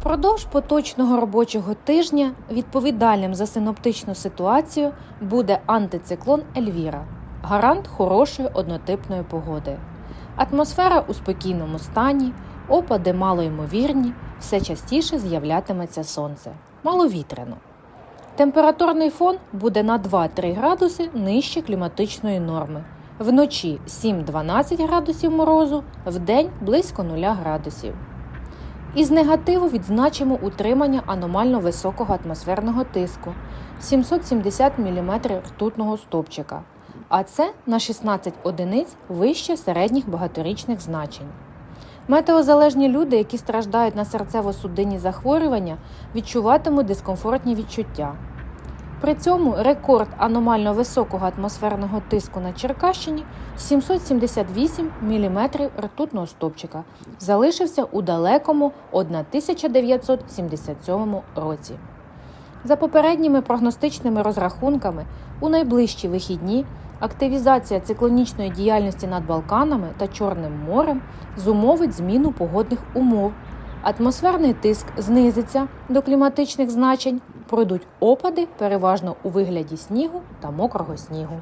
Впродовж поточного робочого тижня відповідальним за синоптичну ситуацію буде антициклон Ельвіра, гарант хорошої однотипної погоди. Атмосфера у спокійному стані, опади малоймовірні, все частіше з'являтиметься сонце. Маловітряно. Температурний фон буде на 2-3 градуси нижче кліматичної норми. Вночі 7-12 градусів морозу, вдень близько 0 градусів. Із негативу відзначимо утримання аномально високого атмосферного тиску 770 мм ртутного стовпчика, а це на 16 одиниць вище середніх багаторічних значень. Метеозалежні люди, які страждають на серцево-судинні захворювання, відчуватимуть дискомфортні відчуття. При цьому рекорд аномально високого атмосферного тиску на Черкащині 778 мм ртутного стовпчика залишився у далекому 1977 році. За попередніми прогностичними розрахунками, у найближчі вихідні активізація циклонічної діяльності над Балканами та Чорним морем зумовить зміну погодних умов. Атмосферний тиск знизиться до кліматичних значень, пройдуть опади переважно у вигляді снігу та мокрого снігу.